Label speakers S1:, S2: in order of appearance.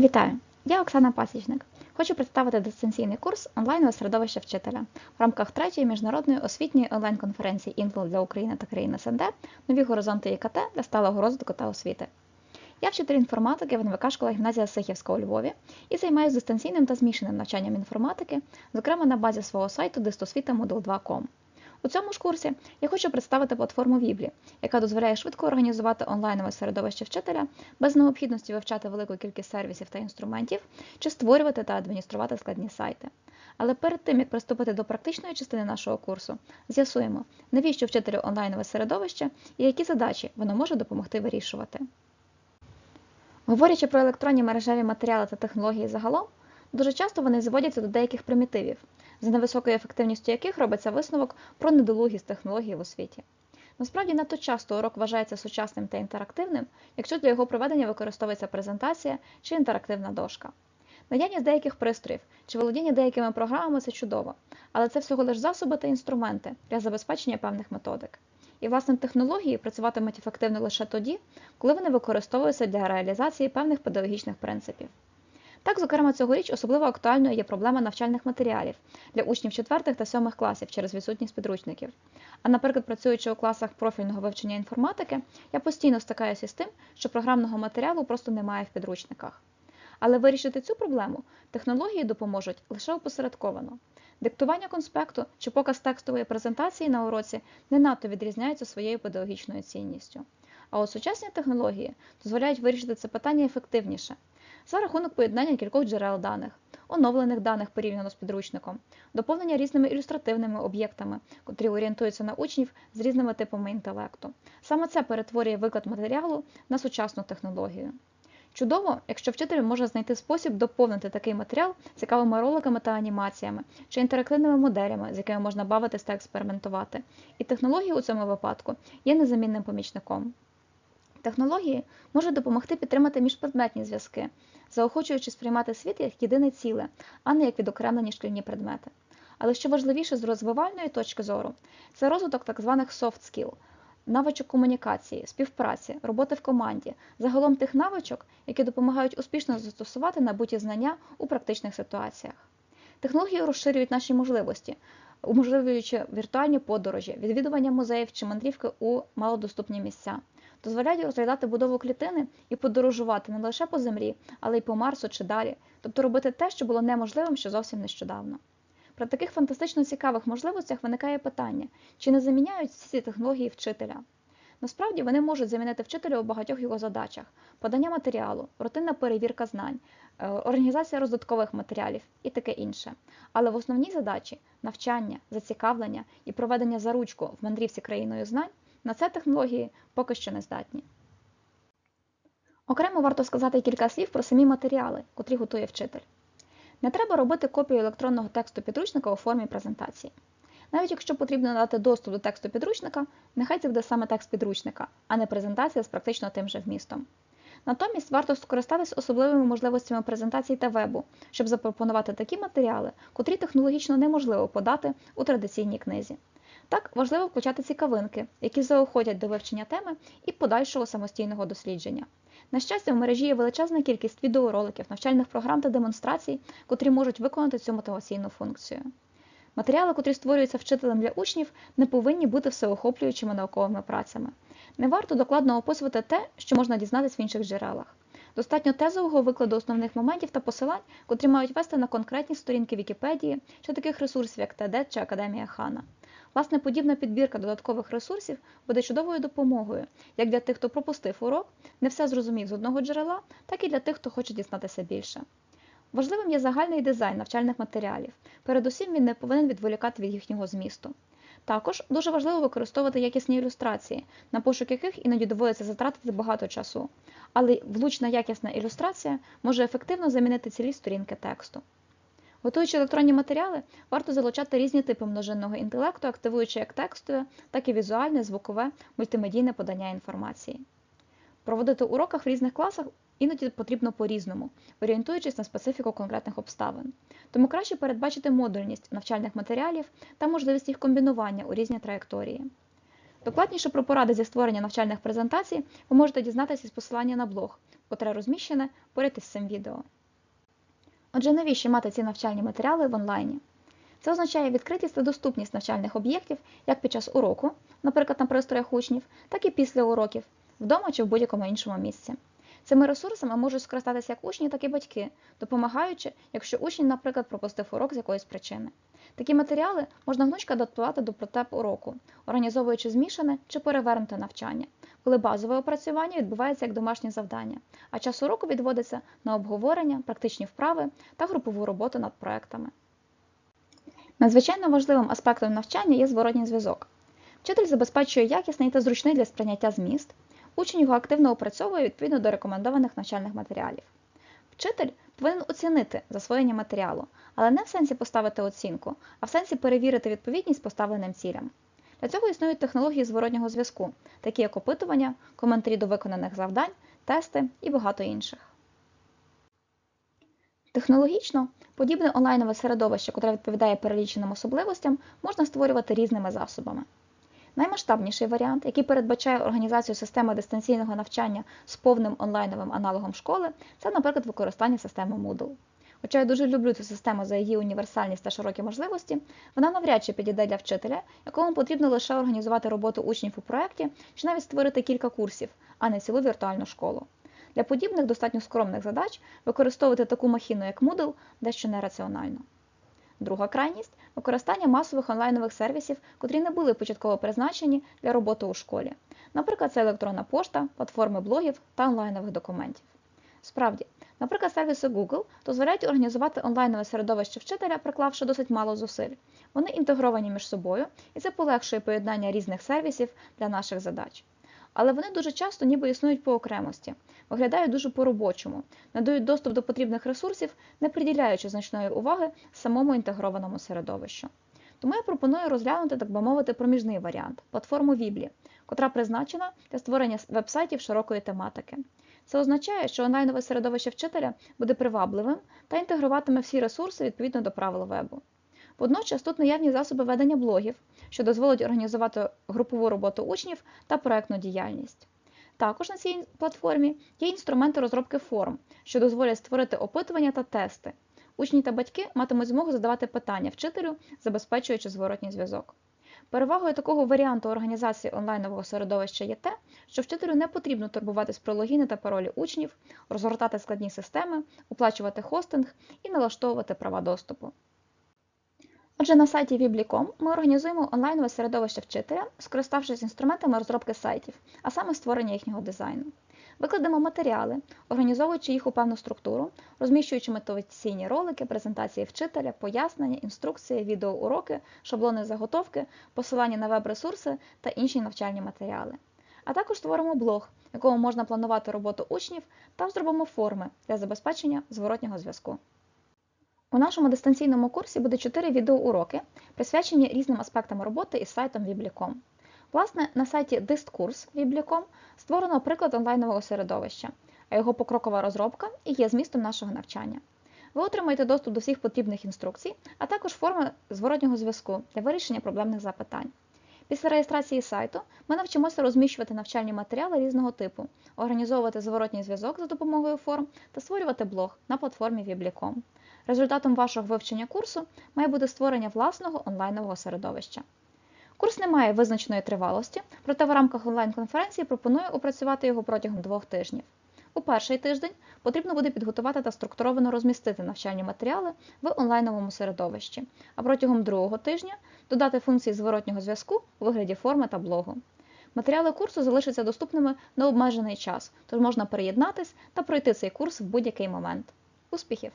S1: Вітаю! Я Оксана Пасічник. Хочу представити дистанційний курс онлайнове середовище вчителя в рамках третьої міжнародної освітньої онлайн-конференції Інтел для України та країн СНД Нові горизонти ІКТ для сталого розвитку та освіти. Я вчитель інформатики в НВК школа гімназія Сихівська у Львові і займаюся дистанційним та змішаним навчанням інформатики, зокрема на базі свого сайту distosvita.moodle2.com. У цьому ж курсі я хочу представити платформу Віблі, яка дозволяє швидко організувати онлайнове середовище вчителя без необхідності вивчати велику кількість сервісів та інструментів чи створювати та адмініструвати складні сайти. Але перед тим, як приступити до практичної частини нашого курсу, з'ясуємо, навіщо вчителю онлайнове середовище і які задачі воно може допомогти вирішувати. Говорячи про електронні мережеві матеріали та технології загалом, дуже часто вони зводяться до деяких примітивів, за невисокою ефективністю яких робиться висновок про недолугість технологій в освіті. Насправді надто часто урок вважається сучасним та інтерактивним, якщо для його проведення використовується презентація чи інтерактивна дошка. Наявність деяких пристроїв чи володіння деякими програмами це чудово, але це всього лише засоби та інструменти для забезпечення певних методик. І, власне, технології працюватимуть ефективно лише тоді, коли вони використовуються для реалізації певних педагогічних принципів. Так, зокрема, цьогоріч особливо актуальною є проблема навчальних матеріалів для учнів 4 та 7 класів через відсутність підручників. А, наприклад, працюючи у класах профільного вивчення інформатики, я постійно стикаюся з тим, що програмного матеріалу просто немає в підручниках. Але вирішити цю проблему технології допоможуть лише опосередковано. Диктування конспекту чи показ текстової презентації на уроці не надто відрізняються своєю педагогічною цінністю. А от сучасні технології дозволяють вирішити це питання ефективніше за рахунок поєднання кількох джерел даних, оновлених даних порівняно з підручником, доповнення різними ілюстративними об'єктами, котрі орієнтуються на учнів з різними типами інтелекту. Саме це перетворює виклад матеріалу на сучасну технологію. Чудово, якщо вчитель може знайти спосіб доповнити такий матеріал цікавими роликами та анімаціями чи інтерактивними моделями, з якими можна бавитись та експериментувати. І технології у цьому випадку є незамінним помічником. Технології можуть допомогти підтримати міжпредметні зв'язки, заохочуючи сприймати світ як єдине ціле, а не як відокремлені шкільні предмети. Але що важливіше з розвивальної точки зору, це розвиток так званих soft skill, навичок комунікації, співпраці, роботи в команді, загалом тих навичок, які допомагають успішно застосувати набуті знання у практичних ситуаціях. Технології розширюють наші можливості, уможливлюючи віртуальні подорожі, відвідування музеїв чи мандрівки у малодоступні місця, дозволяють розглядати будову клітини і подорожувати не лише по землі, але й по Марсу чи далі, тобто робити те, що було неможливим ще зовсім нещодавно. При таких фантастично цікавих можливостях виникає питання, чи не заміняють ці технології вчителя. Насправді вони можуть замінити вчителя у багатьох його задачах: подання матеріалу, рутинна перевірка знань, е, організація роздаткових матеріалів і таке інше. Але в основній задачі навчання, зацікавлення і проведення за ручку в мандрівці країною знань на це технології поки що не здатні. Окремо варто сказати кілька слів про самі матеріали, котрі готує вчитель. Не треба робити копію електронного тексту підручника у формі презентації. Навіть якщо потрібно надати доступ до тексту підручника, нехай це буде саме текст підручника, а не презентація з практично тим же вмістом. Натомість варто скористатись особливими можливостями презентацій та вебу, щоб запропонувати такі матеріали, котрі технологічно неможливо подати у традиційній книзі. Так важливо включати цікавинки, які заохотять до вивчення теми і подальшого самостійного дослідження. На щастя, в мережі є величезна кількість відеороликів, навчальних програм та демонстрацій, котрі можуть виконати цю мотиваційну функцію. Матеріали, котрі створюються вчителем для учнів, не повинні бути всеохоплюючими науковими працями. Не варто докладно описувати те, що можна дізнатися в інших джерелах. Достатньо тезового викладу основних моментів та посилань, котрі мають вести на конкретні сторінки Вікіпедії чи таких ресурсів, як TED чи Академія Хана. Власне, подібна підбірка додаткових ресурсів буде чудовою допомогою як для тих, хто пропустив урок, не все зрозумів з одного джерела, так і для тих, хто хоче дізнатися більше. Важливим є загальний дизайн навчальних матеріалів. Передусім він не повинен відволікати від їхнього змісту. Також дуже важливо використовувати якісні ілюстрації, на пошук яких іноді доводиться затратити багато часу. Але влучна якісна ілюстрація може ефективно замінити цілі сторінки тексту. Готуючи електронні матеріали, варто залучати різні типи множинного інтелекту, активуючи як текстове, так і візуальне, звукове, мультимедійне подання інформації. Проводити уроках в різних класах іноді потрібно по-різному, орієнтуючись на специфіку конкретних обставин. Тому краще передбачити модульність навчальних матеріалів та можливість їх комбінування у різні траєкторії. Докладніше про поради зі створення навчальних презентацій ви можете дізнатися з посилання на блог, котре розміщене поряд із цим відео. Отже, навіщо мати ці навчальні матеріали в онлайні? Це означає відкритість та доступність навчальних об'єктів як під час уроку, наприклад, на пристроях учнів, так і після уроків, вдома чи в будь-якому іншому місці. Цими ресурсами можуть скористатися як учні, так і батьки, допомагаючи, якщо учень, наприклад, пропустив урок з якоїсь причини. Такі матеріали можна гнучко адаптувати до потреб уроку, організовуючи змішане чи перевернуте навчання, коли базове опрацювання відбувається як домашнє завдання, а час уроку відводиться на обговорення, практичні вправи та групову роботу над проектами. Надзвичайно важливим аспектом навчання є зворотній зв'язок. Вчитель забезпечує якісний та зручний для сприйняття зміст, учень його активно опрацьовує відповідно до рекомендованих навчальних матеріалів. Вчитель повинен оцінити засвоєння матеріалу, але не в сенсі поставити оцінку, а в сенсі перевірити відповідність поставленим цілям. Для цього існують технології зворотнього зв'язку, такі як опитування, коментарі до виконаних завдань, тести і багато інших. Технологічно подібне онлайнове середовище, котре відповідає переліченим особливостям, можна створювати різними засобами. Наймасштабніший варіант, який передбачає організацію системи дистанційного навчання з повним онлайновим аналогом школи, це, наприклад, використання системи Moodle. Хоча я дуже люблю цю систему за її універсальність та широкі можливості, вона навряд чи підійде для вчителя, якому потрібно лише організувати роботу учнів у проєкті чи навіть створити кілька курсів, а не цілу віртуальну школу. Для подібних достатньо скромних задач використовувати таку махіну, як Moodle, дещо нераціонально. Друга крайність використання масових онлайнових сервісів, котрі не були початково призначені для роботи у школі. Наприклад, це електронна пошта, платформи блогів та онлайнових документів. Справді, наприклад, сервіси Google дозволяють організувати онлайнове середовище вчителя, приклавши досить мало зусиль. Вони інтегровані між собою, і це полегшує поєднання різних сервісів для наших задач. Але вони дуже часто ніби існують по окремості, виглядають дуже по-робочому, надають доступ до потрібних ресурсів, не приділяючи значної уваги самому інтегрованому середовищу. Тому я пропоную розглянути, так би мовити, проміжний варіант платформу Віблі, котра призначена для створення веб-сайтів широкої тематики. Це означає, що онлайнове середовище вчителя буде привабливим та інтегруватиме всі ресурси відповідно до правил вебу. Водночас тут наявні засоби ведення блогів, що дозволить організувати групову роботу учнів та проектну діяльність. Також на цій платформі є інструменти розробки форм, що дозволять створити опитування та тести. Учні та батьки матимуть змогу задавати питання вчителю, забезпечуючи зворотній зв'язок. Перевагою такого варіанту організації онлайнового середовища є те, що вчителю не потрібно турбуватись про логіни та паролі учнів, розгортати складні системи, оплачувати хостинг і налаштовувати права доступу. Отже, на сайті Vibli.com ми організуємо онлайнове середовище вчителя, скориставшись інструментами розробки сайтів, а саме створення їхнього дизайну. Викладемо матеріали, організовуючи їх у певну структуру, розміщуючи мотиваційні ролики, презентації вчителя, пояснення, інструкції, відеоуроки, шаблони заготовки, посилання на веб-ресурси та інші навчальні матеріали. А також створимо блог, в якому можна планувати роботу учнів та зробимо форми для забезпечення зворотнього зв'язку. У нашому дистанційному курсі буде 4 відеоуроки, присвячені різним аспектам роботи із сайтом Vibli.com. Власне, на сайті Distkurs Vibli.com створено приклад онлайнового середовища, а його покрокова розробка і є змістом нашого навчання. Ви отримаєте доступ до всіх потрібних інструкцій, а також форми зворотнього зв'язку для вирішення проблемних запитань. Після реєстрації сайту ми навчимося розміщувати навчальні матеріали різного типу, організовувати зворотній зв'язок за допомогою форм та створювати блог на платформі Vibli.com. Результатом вашого вивчення курсу має бути створення власного онлайнового середовища. Курс не має визначеної тривалості, проте в рамках онлайн-конференції пропоную опрацювати його протягом двох тижнів. У перший тиждень потрібно буде підготувати та структуровано розмістити навчальні матеріали в онлайновому середовищі, а протягом другого тижня додати функції зворотнього зв'язку у вигляді форми та блогу. Матеріали курсу залишаться доступними на обмежений час, тож можна приєднатись та пройти цей курс в будь-який момент. Успіхів!